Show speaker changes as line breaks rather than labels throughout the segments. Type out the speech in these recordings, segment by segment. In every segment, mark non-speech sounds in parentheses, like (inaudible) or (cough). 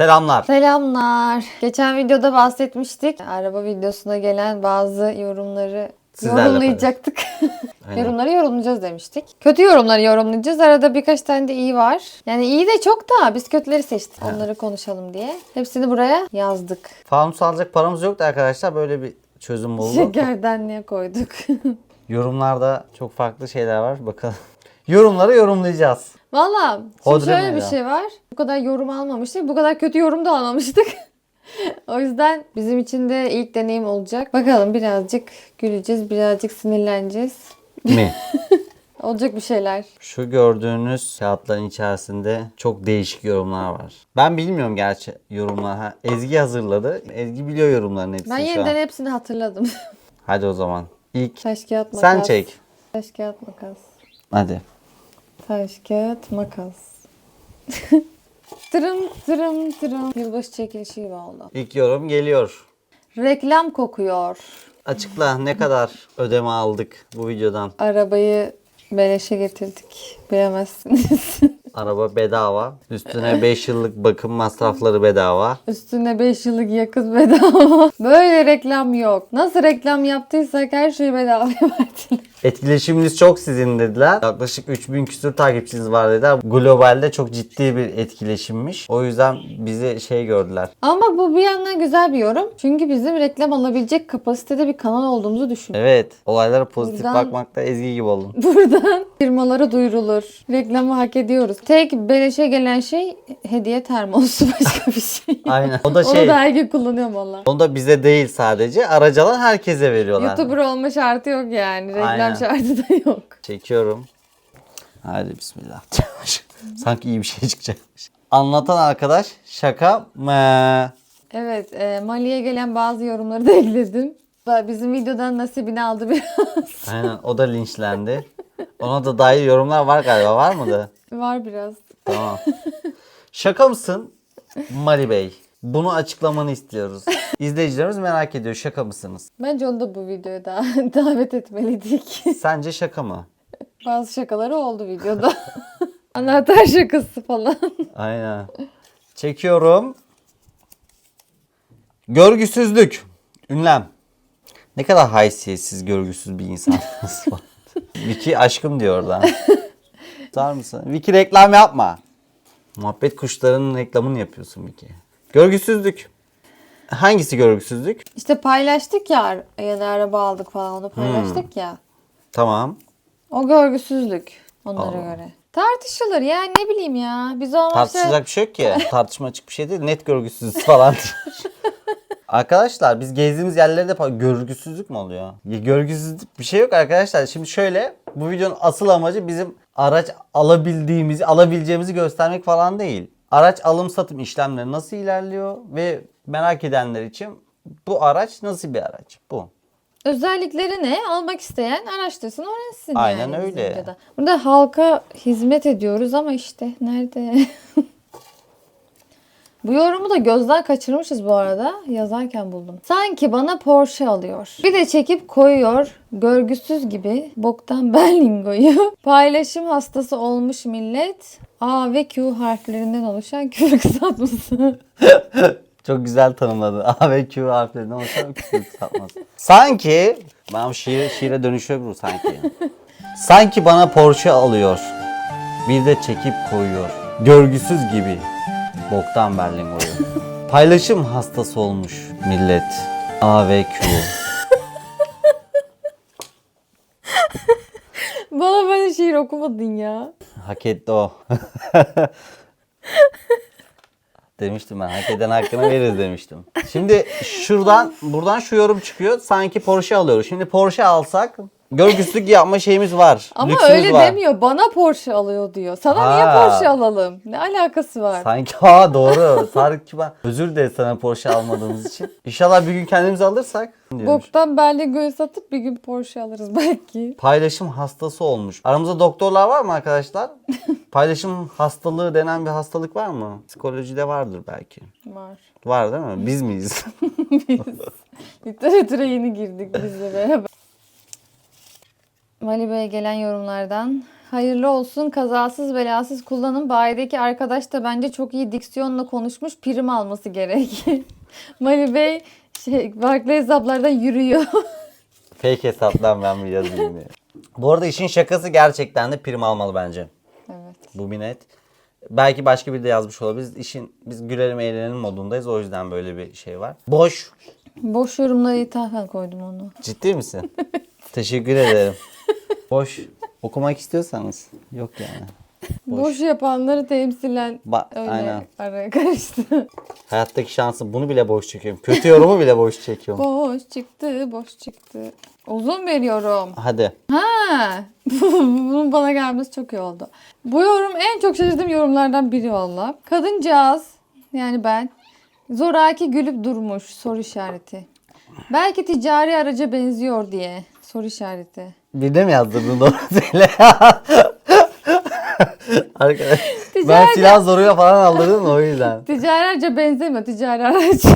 Selamlar.
Selamlar. Geçen videoda bahsetmiştik. Araba videosuna gelen bazı yorumları
Sizlerle
yorumlayacaktık. (laughs) Yorumları yorumlayacağız demiştik. Kötü yorumları yorumlayacağız. Arada birkaç tane de iyi var. Yani iyi de çok da biz kötüleri seçtik. Onları konuşalım diye. Hepsini buraya yazdık.
Fanus alacak paramız yoktu arkadaşlar. Böyle bir çözüm bulduk.
Şekerdenliğe koyduk. (laughs)
Yorumlarda çok farklı şeyler var. Bakalım. Yorumları yorumlayacağız.
Valla şimdi
Hodri
şöyle bir
meydan.
şey var. Bu kadar yorum almamıştık. Bu kadar kötü yorum da almamıştık. (laughs) o yüzden bizim için de ilk deneyim olacak. Bakalım birazcık güleceğiz, birazcık sinirleneceğiz.
Mi? (laughs)
Olacak bir şeyler.
Şu gördüğünüz kağıtların içerisinde çok değişik yorumlar var. Ben bilmiyorum gerçi yorumlar. Ha, Ezgi hazırladı. Ezgi biliyor yorumların hepsini
Ben
şu
yeniden
an.
hepsini hatırladım. (laughs)
Hadi o zaman. İlk
Taş kağıt makas.
sen çek.
Taş kağıt makas.
Hadi.
Taş kağıt makas. tırım tırım tırım. Yılbaşı çekilişi gibi oldu.
İlk yorum geliyor.
Reklam kokuyor.
Açıkla ne kadar ödeme aldık bu videodan.
Arabayı beleşe getirdik. Bilemezsiniz. (laughs)
Araba bedava. Üstüne 5 yıllık bakım masrafları bedava.
Üstüne 5 yıllık yakıt bedava. (laughs) Böyle reklam yok. Nasıl reklam yaptıysak her şeyi bedava (laughs) verdiler.
Etkileşiminiz çok sizin dediler. Yaklaşık 3000 küsur takipçiniz var dediler. Globalde çok ciddi bir etkileşimmiş. O yüzden bizi şey gördüler.
Ama bu bir yandan güzel bir yorum. Çünkü bizim reklam alabilecek kapasitede bir kanal olduğumuzu düşün.
Evet. Olaylara pozitif
Buradan-
bakmakta ezgi gibi olun. (laughs)
Buradan firmalara duyurulur. Reklamı hak ediyoruz. Tek beleşe gelen şey hediye termosu (laughs) başka bir şey.
Aynen. O da
Onu
şey.
da her gün kullanıyorum valla.
Onu da bize değil sadece. Aracı alan herkese veriyorlar.
YouTuber olma şartı yok yani. Reklam
Aynen.
şartı da yok.
Çekiyorum. Hadi bismillah. (laughs) Sanki iyi bir şey çıkacakmış. Anlatan arkadaş şaka mı?
Evet, e, Mali'ye gelen bazı yorumları da (laughs) ekledim. Da Bizim videodan nasibini aldı biraz. (laughs)
Aynen o da linçlendi. Ona da dair yorumlar var galiba var mıydı?
Var biraz.
Tamam. Şaka mısın Mali Bey? Bunu açıklamanı istiyoruz. (laughs) İzleyicilerimiz merak ediyor şaka mısınız?
Bence onu da bu videoya da (laughs) davet etmeliydik. (laughs)
Sence şaka mı?
Bazı şakaları oldu videoda. Anahtar şakası falan.
Aynen. Çekiyorum. Görgüsüzlük. Ünlem. Ne kadar haysiyetsiz, görgüsüz bir insansınız. Vicky aşkım diyor oradan. Tutar mısın? Vicky reklam yapma. Muhabbet kuşlarının reklamını yapıyorsun Vicky. Görgüsüzlük. Hangisi görgüsüzlük?
İşte paylaştık ya yeni araba aldık falan onu paylaştık ya.
Tamam.
O görgüsüzlük onlara
Allah.
göre. Tartışılır yani ne bileyim ya. Biz o amaçla
Tartışılacak bir şey yok ki. (laughs) Tartışma açık bir şey değil. Net görgüsüz falan. (laughs) arkadaşlar biz gezdiğimiz yerlerde pa- görgüsüzlük mü oluyor? Ya, görgüsüzlük bir şey yok arkadaşlar. Şimdi şöyle bu videonun asıl amacı bizim araç alabildiğimizi, alabileceğimizi göstermek falan değil. Araç alım satım işlemleri nasıl ilerliyor ve merak edenler için bu araç nasıl bir araç? Bu.
özellikleri ne almak isteyen araştırsın öğrensin
Aynen
yani
öyle.
Burada halka hizmet ediyoruz ama işte nerede? (laughs) Bu yorumu da gözden kaçırmışız bu arada. Yazarken buldum. Sanki bana Porsche alıyor. Bir de çekip koyuyor. Görgüsüz gibi boktan (laughs) Berlingo'yu. Paylaşım hastası olmuş millet. A ve Q harflerinden oluşan küfür (laughs) kısaltması.
Çok güzel tanımladı. A ve Q harflerinden oluşan küfür kısaltması. Sanki, ben şiir, şiire dönüşüyor bu sanki. Sanki bana Porsche alıyor. Bir de çekip koyuyor. Görgüsüz gibi. Boktan Berlingo'yu. Paylaşım hastası olmuş millet. A ve Q. (laughs)
Bana böyle şiir okumadın ya.
Hak etti o. (laughs) demiştim ben. Hak eden hakkını veririz demiştim. Şimdi şuradan buradan şu yorum çıkıyor. Sanki Porsche alıyoruz. Şimdi Porsche alsak görgüsüzlük yapma şeyimiz var.
Ama
lüksümüz
öyle
var.
demiyor. Bana Porsche alıyor diyor. Sana niye
Ha.
Porsche alalım? Ne alakası var?
Sanki ha doğru. (laughs) Sanki ben özür dileriz sana Porsche almadığımız için. İnşallah bir gün kendimiz alırsak. diyormuş.
Boktan Berlingo'yu satıp bir gün Porsche alırız belki.
Paylaşım hastası olmuş. Aramızda doktorlar var mı arkadaşlar? (laughs) Paylaşım hastalığı denen bir hastalık var mı? Psikolojide vardır belki.
Var.
Var değil mi? Biz miyiz? (laughs)
Biz literatüre yeni girdik bizle beraber. Mali Bey'e gelen yorumlardan Hayırlı olsun. Kazasız belasız kullanın. Bayideki arkadaş da bence çok iyi diksiyonla konuşmuş. Prim alması gerek. (laughs) Mali Bey şey, farklı hesaplardan yürüyor. (laughs)
Fake hesaptan ben bir yazayım diye. Bu arada işin şakası gerçekten de prim almalı bence.
evet.
Bu bir net. Belki başka biri de yazmış olabilir. İşin biz gülelim eğlenelim modundayız. O yüzden böyle bir şey var. Boş.
Boş yorumlara ithafen koydum onu.
Ciddi misin? (laughs) Teşekkür ederim. Boş. Okumak istiyorsanız. Yok yani.
Boş, yapanları temsilen
Ba-
öyle
aynen.
araya karıştı.
Hayattaki şansım bunu bile boş çekiyorum. Kötü yorumu bile boş çekiyorum.
boş çıktı, boş çıktı. Uzun veriyorum.
Hadi.
Ha, (laughs) bunun bana gelmesi çok iyi oldu. Bu yorum en çok şaşırdığım yorumlardan biri valla. Kadıncağız, yani ben, zoraki gülüp durmuş soru işareti. Belki ticari araca benziyor diye soru işareti.
Bir de mi yazdırdın doğru (laughs) söyle. Arkadaş. Ben
Ticari-
silah zoruyla falan aldırdım o yüzden.
Ticari araca benzemiyor, ticari araç. (laughs)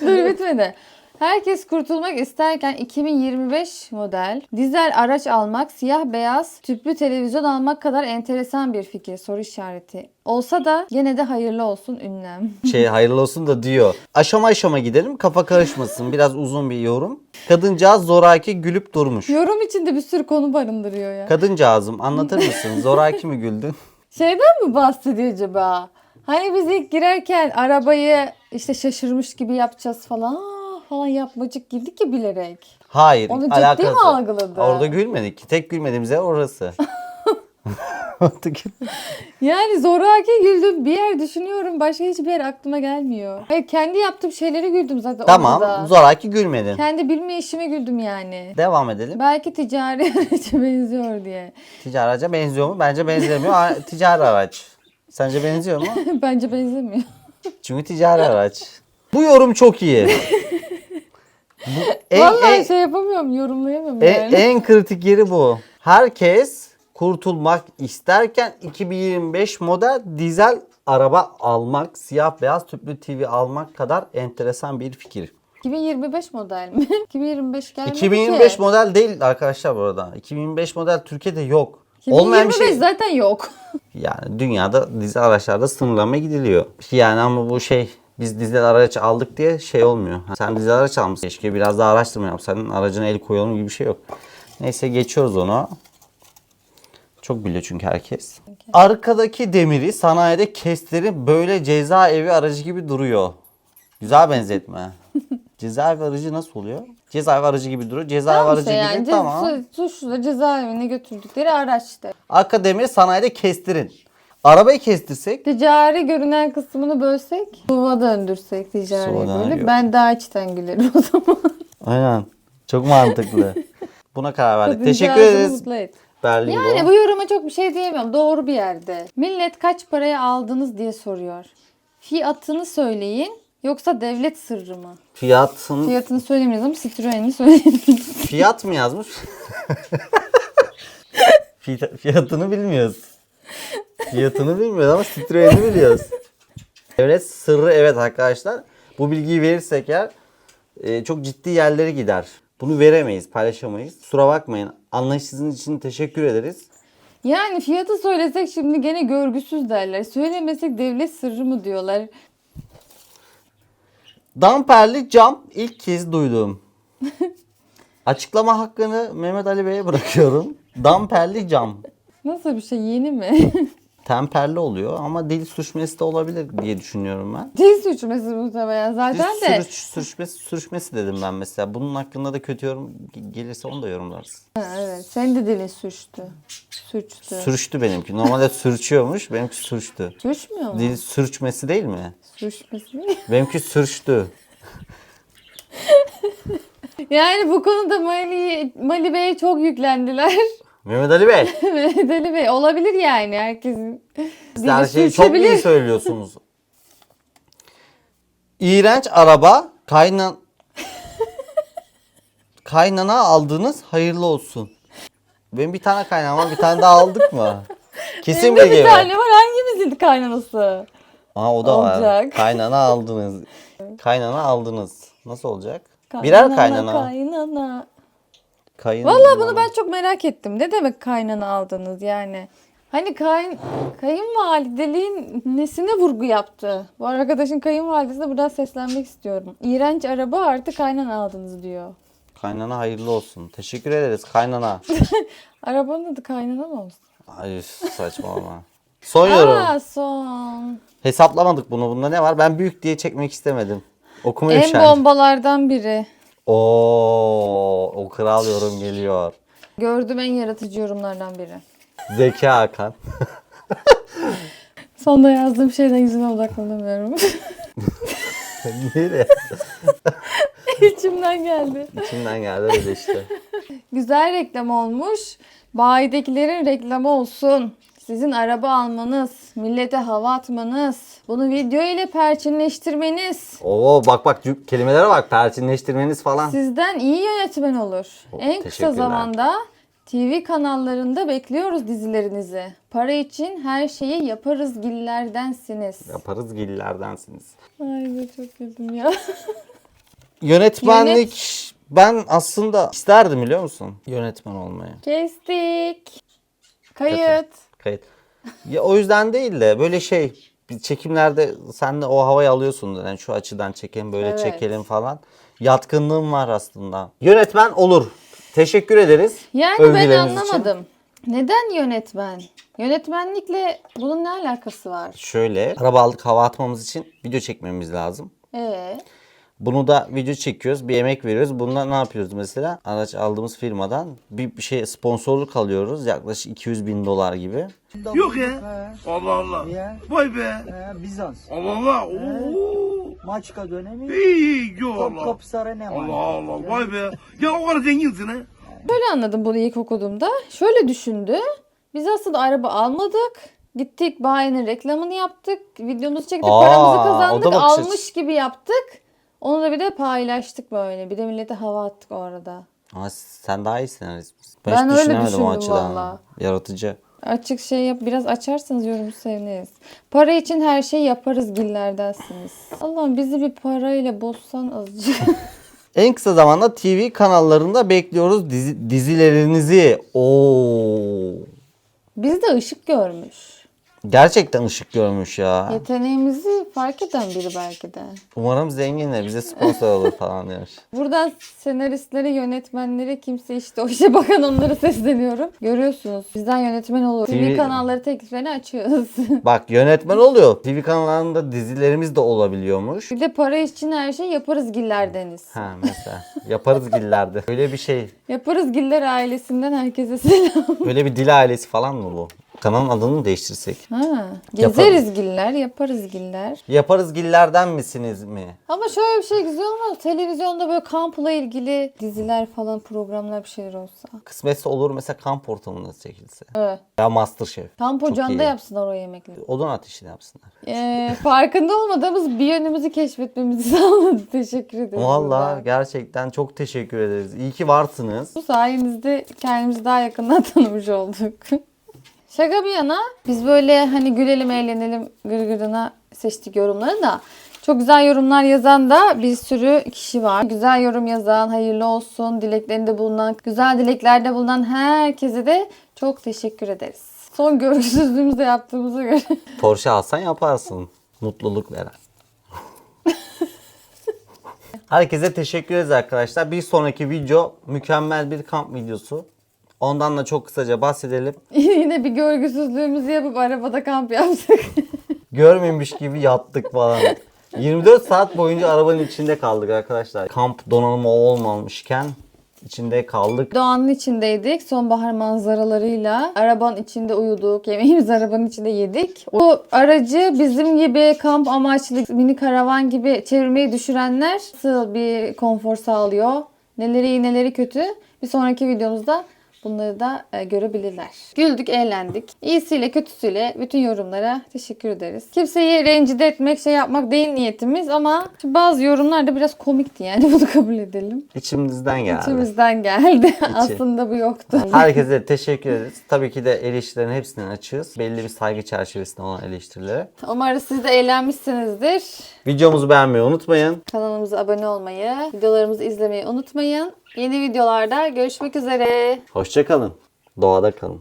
Dur bitmedi. Herkes kurtulmak isterken 2025 model dizel araç almak, siyah beyaz tüplü televizyon almak kadar enteresan bir fikir soru işareti. Olsa da yine de hayırlı olsun ünlem. (laughs)
Şey hayırlı olsun da diyor. Aşama aşama gidelim kafa karışmasın. Biraz uzun bir yorum. Kadıncağız zoraki gülüp durmuş.
Yorum içinde bir sürü konu barındırıyor ya.
Kadıncağızım anlatır mısın? Zoraki mi güldün? (laughs)
Şeyden mi bahsediyor acaba? Hani biz ilk girerken arabayı işte şaşırmış gibi yapacağız falan falan yapmacık girdik ya bilerek.
Hayır.
Onu ciddi
alakası.
mi algıladı?
Orada gülmedik. ki. Tek gülmediğimiz yer orası. (laughs)
Yani zoraki güldüm. Bir yer düşünüyorum. Başka hiçbir yer aklıma gelmiyor. Hayır, kendi yaptığım şeylere güldüm zaten
tamam.
orada.
Zoraki gülmedin.
Kendi bilme işime güldüm yani.
Devam edelim.
Belki ticari (laughs) araca benziyor diye.
Ticari araca benziyor mu? Bence benzemiyor. (laughs) Ticari araç. Sence benziyor mu?
Bence benzemiyor.
Çünkü ticari araç. Bu yorum çok iyi. Bu (laughs) en,
Vallahi
en,
şey yapamıyorum, yorumlayamıyorum
en,
yani.
en kritik yeri bu. Herkes kurtulmak isterken 2025 model dizel araba almak, siyah beyaz tüplü TV almak kadar enteresan bir fikir.
2025 model mi? (laughs) 2025 gelmedi
2025
ki.
model değil arkadaşlar bu arada. 2025 model Türkiye'de yok.
2025
Olmayan bir şey.
zaten yok. (laughs)
Yani dünyada dizel araçlarda sınırlama gidiliyor. Yani ama bu şey biz dizel araç aldık diye şey olmuyor. Sen dizel araç almışsın. Keşke biraz daha araştırma yapsaydın. Aracına el koyalım gibi bir şey yok. Neyse geçiyoruz onu. Çok biliyor çünkü herkes. Arkadaki demiri sanayide kestirin böyle cezaevi aracı gibi duruyor. Güzel benzetme. (laughs) cezaevi aracı nasıl oluyor? Cezaevi aracı gibi duruyor. Cezaevi
Tamam
aracı
işte yani
gibi
ce-
tamam.
su- suçluları cezaevine götürdükleri araç işte.
Arka demiri sanayide kestirin. Arabayı kestirsek
Ticari görünen kısmını bölsek, suva döndürsek ticari
Suva
böyle.
dönüyor.
Ben daha içten gülerim o zaman.
Aynen. Çok mantıklı. (laughs) Buna karar verdik. Teşekkür
Kadıncağızı
ederiz
mutlu et.
Berlingo.
Yani bu yoruma çok bir şey diyemem. Doğru bir yerde. Millet kaç paraya aldınız diye soruyor. Fiyatını söyleyin yoksa devlet sırrı mı?
Fiyatın,
Fiyatını söylemeyeceğiz ama Citroen'i söyleyin.
fiyat mı yazmış? (laughs) Fiyat- Fiyatını bilmiyoruz. Fiyatını bilmiyoruz ama Citroen'i biliyoruz. Devlet sırrı evet arkadaşlar. Bu bilgiyi verirsek eğer e, çok ciddi yerlere gider. Bunu veremeyiz, paylaşamayız. Kusura bakmayın. Anlayışınız için teşekkür ederiz.
yani fiyatı söylesek şimdi gene görgüsüz derler. Söylemesek devlet sırrı mı diyorlar.
Damperli cam ilk kez duydum. (laughs) Açıklama hakkını Mehmet Ali Bey'e bırakıyorum. Damperli cam.
Nasıl bir şey yeni mi? (laughs)
Temperli oluyor ama dil sürüşmesi de olabilir diye düşünüyorum ben.
Dil suçması muhtemelen
Dil
zaten de.
sürüş, sürüşmesi, sürüşmesi dedim ben mesela. Bunun hakkında da kötü yorum gelirse onu da yorumlarız.
Ha, evet. Senin de dilin sürçtü. Sürçtü.
Sürüştü benimki. Normalde sürçüyormuş. Benimki sürçtü.
Sürçmüyor mu?
Dil sürçmesi değil mi?
Sürçmesi. (laughs)
Benimki sürçtü.
Yani bu konuda Mali, Mali Bey'e çok yüklendiler.
Mehmet Ali Bey. (laughs)
Mehmet Ali Bey olabilir yani herkesin.
Siz her şeyi çok iyi söylüyorsunuz. İğrenç araba kaynan (laughs) kaynana aldınız hayırlı olsun. Benim bir tane kaynağım var bir tane daha aldık mı? (laughs) Kesin
Benim bir
ver.
tane var hangimizin kaynanası?
Aa o da var.
Olacak.
Kaynana aldınız. Kaynana aldınız. Nasıl olacak? Birer kaynana.
Kaynana.
Kayın
Valla bunu ben çok merak ettim. Ne demek kaynana aldınız yani? Hani kayın, kayınvalideliğin nesine vurgu yaptı? Bu arkadaşın kayınvalidesine buradan seslenmek istiyorum. İğrenç araba artık kaynana aldınız diyor.
Kaynana hayırlı olsun. Teşekkür ederiz kaynana. (laughs)
Arabanın adı kaynana mı olsun?
Ay saçmalama. Son yorum.
Aa son.
Hesaplamadık bunu. Bunda ne var? Ben büyük diye çekmek istemedim. Okuma
En
üşendim.
bombalardan biri.
Oo, o kral yorum geliyor.
Gördüğüm en yaratıcı yorumlardan biri.
Zeki Hakan. (laughs)
Sonda yazdığım şeyden yüzüme odaklanamıyorum. (laughs)
Niye de? (laughs)
İçimden geldi.
İçimden geldi öyle işte.
Güzel reklam olmuş. Bayidekilerin reklamı olsun. Sizin araba almanız, millete hava atmanız, bunu video ile perçinleştirmeniz,
Oo bak bak kelimelere bak. Perçinleştirmeniz falan.
sizden iyi yönetmen olur. en kısa
teşekkürler.
zamanda TV kanallarında bekliyoruz dizilerinizi. Para için her şeyi yaparız gillerdensiniz.
Yaparız gillerdensiniz.
Ay be çok güldüm ya. (laughs)
Yönetmenlik ben aslında isterdim biliyor musun? Yönetmen olmayı.
Kestik. Kayıt.
Kayıt. Ya o yüzden değil de böyle şey çekimlerde sen de o havayı alıyorsun. Yani şu açıdan çekelim böyle
Evet.
çekelim falan. Yatkınlığım var aslında. Yönetmen olur. Teşekkür ederiz.
Yani ben
övgüleriniz için.
anlamadım. Neden yönetmen? Yönetmenlikle bunun ne alakası var?
Şöyle araba aldık hava atmamız için video çekmemiz lazım.
Ee,
Bunu da video çekiyoruz, bir emek veriyoruz. Bunda ne yapıyoruz mesela? Araç aldığımız firmadan bir bir şey sponsorluk alıyoruz. Yaklaşık 200 bin dolar gibi.
Yok ya. Allah Allah.
Ya.
Vay be.
Bizans.
Allah Allah. Oo.
Maçka dönemi.
İyi iyi. Yo Allah.
Topkapı Sarayı ne var?
Allah Allah. Vay be. Ya o kadar zenginsin ha.
böyle anladım bunu ilk okuduğumda. Şöyle düşündü. Biz aslında araba almadık. Gittik bayinin reklamını yaptık. Videomuzu çektik,
Aa,
paramızı kazandık. Almış gibi yaptık. Onu da bir de paylaştık böyle. Bir de millete hava attık o arada.
Ama sen daha iyi senarist misin? Ben,
Ben
hiç
öyle
düşünemedim o
düşündüm
açıdan.
valla.
Yaratıcı.
Açık şey yap, biraz açarsanız yorumu seviniriz. Para için her şey yaparız gillerdensiniz. Allah'ım bizi bir parayla bozsan azıcık. (laughs)
En kısa zamanda TV kanallarında bekliyoruz dizi, dizilerinizi. Oo.
Biz de ışık görmüş.
Gerçekten ışık görmüş ya.
Yeteneğimizi fark eden biri belki de.
Umarım zenginler bize sponsor olur falan diyor. (laughs)
Buradan senaristlere, yönetmenlere, kimse işte o işe bakan onlara sesleniyorum. Görüyorsunuz bizden yönetmen olur. TV,
TV
kanalları tekliflerini açıyoruz. (laughs)
Bak yönetmen oluyor. TV kanallarında dizilerimiz de olabiliyormuş.
bir de para için her şey yaparız gillerdeniz.
Ha mesela yaparız gillerde. Öyle bir şey.
Yaparız giller ailesinden herkese selam.
Öyle bir dil ailesi falan mı bu? Kanalın adını değiştirsek?
Ha, gezeriz giller, yaparız giller.
Yaparız gillerden misiniz mi?
Ama şöyle bir şey güzel olmaz. Televizyonda böyle kampla ilgili diziler falan programlar bir şeyler olsa.
Kısmetse olur mesela kamp ortamında çekilse.
Evet.
Ya Masterchef.
Kamp ocağında yapsınlar o yemekleri.
Odun ateşini yapsınlar.
Ee, farkında olmadığımız bir yönümüzü keşfetmemizi (laughs) sağladı. Teşekkür ederim.
Valla gerçekten çok teşekkür ederiz. İyi ki varsınız.
Bu sayenizde kendimizi daha yakından (laughs) tanımış olduk. Şaka bir yana biz böyle hani gülelim eğlenelim gırgırına seçtik yorumları da çok güzel yorumlar yazan da bir sürü kişi var. Güzel yorum yazan, hayırlı olsun, dileklerinde bulunan, güzel dileklerde bulunan herkese de çok teşekkür ederiz. Son görgüsüzlüğümüzde yaptığımıza göre. (laughs)
Porsche alsan yaparsın. Mutluluk veren. (laughs) Herkese teşekkür ederiz arkadaşlar. Bir sonraki video mükemmel bir kamp videosu. Ondan da çok kısaca bahsedelim. (laughs)
Yine bir görgüsüzlüğümüzü yapıp arabada kamp yaptık. (laughs)
Görmemiş gibi yattık falan. 24 saat boyunca arabanın içinde kaldık arkadaşlar. Kamp donanımı olmamışken içinde kaldık.
Doğanın içindeydik. Sonbahar manzaralarıyla. Arabanın içinde uyuduk. Yemeğimizi arabanın içinde yedik. Bu aracı bizim gibi kamp amaçlı mini karavan gibi çevirmeyi düşürenler nasıl bir konfor sağlıyor? Neleri iyi neleri kötü? Bir sonraki videomuzda bunları da e, görebilirler. Güldük, eğlendik. İyisiyle kötüsüyle bütün yorumlara teşekkür ederiz. Kimseyi rencide etmek, şey yapmak değil niyetimiz ama bazı yorumlar da biraz komikti yani (laughs) bunu kabul edelim.
İçimizden geldi.
İçimizden geldi. (laughs) Aslında bu yoktu.
Herkese teşekkür ederiz. Tabii ki de eleştirilerin hepsinden açığız. Belli bir saygı çerçevesinde olan eleştirilere.
Umarım siz de eğlenmişsinizdir.
Videomuzu beğenmeyi unutmayın.
Kanalımıza abone olmayı, videolarımızı izlemeyi unutmayın. Yeni videolarda görüşmek üzere.
Hoşça kalın. Doğada kalın.